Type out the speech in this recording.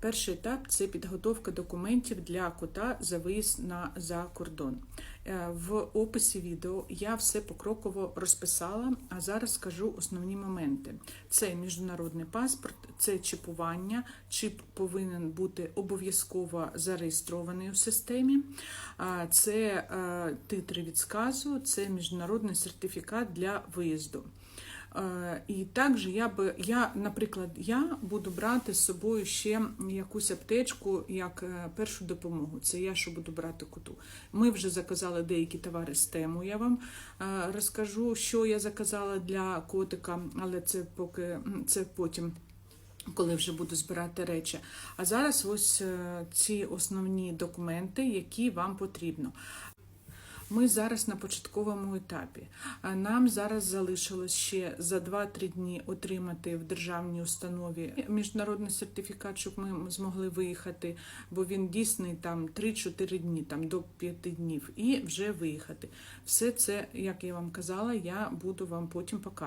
Перший етап це підготовка документів для кота за виїзд на за кордон. Е, В описі відео я все покроково розписала, а зараз скажу основні моменти: це міжнародний паспорт, це чіпування. Чіп повинен бути обов'язково зареєстрований у системі. Це е, титри від сказу, це міжнародний сертифікат для виїзду. Е, І також я би, я, наприклад, я буду брати з собою ще якусь аптечку як е, першу допомогу. Це я що буду брати коту. Ми вже заказали деякі товари з тему. Я вам е, розкажу, що я заказала для котика, але це поки це потім. Коли вже буду збирати речі. А зараз ось ці основні документи, які вам потрібно. Ми зараз на початковому етапі. Нам зараз залишилось ще за 2-3 дні отримати в державній установі міжнародний сертифікат, щоб ми змогли виїхати, бо він дійсний там 3-4 дні, там до 5 днів, і вже виїхати. Все це, як я вам казала, я буду вам потім показувати.